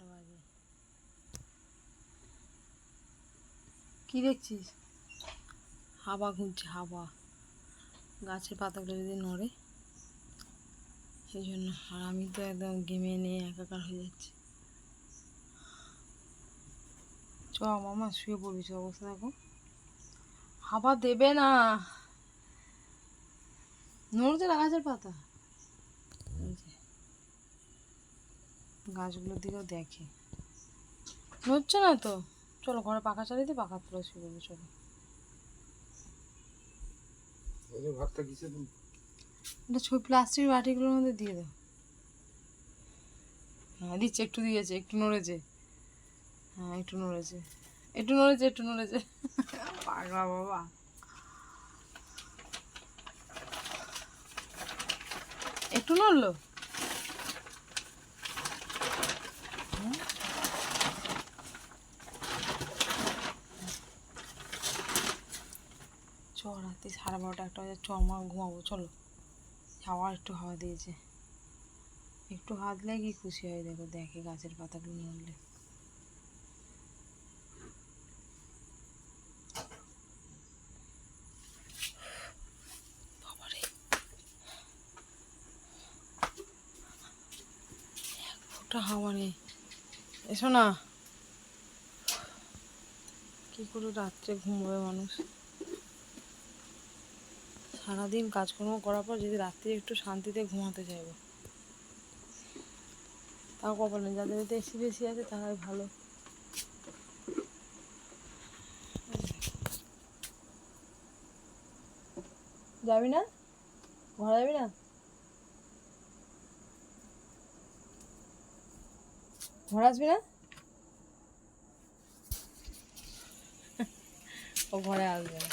বারোটা কি দেখছিস? হাওয়া ঘুরছে, হাওয়া। গাছের পাতাগুলো যদি নড়ে, সেই জন্য। আর আমি তো একদম গেমে নিয়ে একাকার হয়ে যাচ্ছি। চ মামা শুয়ে পড়বি চ অবস্থা দেখো হাওয়া দেবে না। নড়ছে না গাছের পাতা? গাছগুলোর দিকেও দেখে। নড়ছে না তো? চলো ঘরে পাখা চালিয়ে দিয়ে পাখা তুলে শুয়ে পড়ব চলো। এটা ছবি প্লাস্টিক বাটিগুলোর মধ্যে দিয়ে দাও। হ্যাঁ দিচ্ছে একটু দিয়েছে একটু নড়েছে। হ্যাঁ একটু নড়েছে। একটু নড়েছে একটু নড়েছে। পাগলা বাবা। একটু নড়লো? রাতে সাড়ে বারোটা, একটা বাজে চ আমার ঘুমাবো, চলো। হাওয়া একটু হাওয়া দিয়েছে। একটু হাত কি খুশি হয়, দেখো, দেখে গাছের পাতাগুলো নড়লে। হাওয়া নেই। এসো না। কি করে রাত্রে ঘুমোবে মানুষ? সারাদিন কাজকর্ম করার পর যদি রাত্রে একটু শান্তিতে ঘুমাতে চাইব। তাও নেই, যাদের বাড়িতে এসি বেশি আছে তারাই ভালো। যাবি না? ঘরে যাবি না? ঘরে আসবি না? ও ঘরে আসবে না।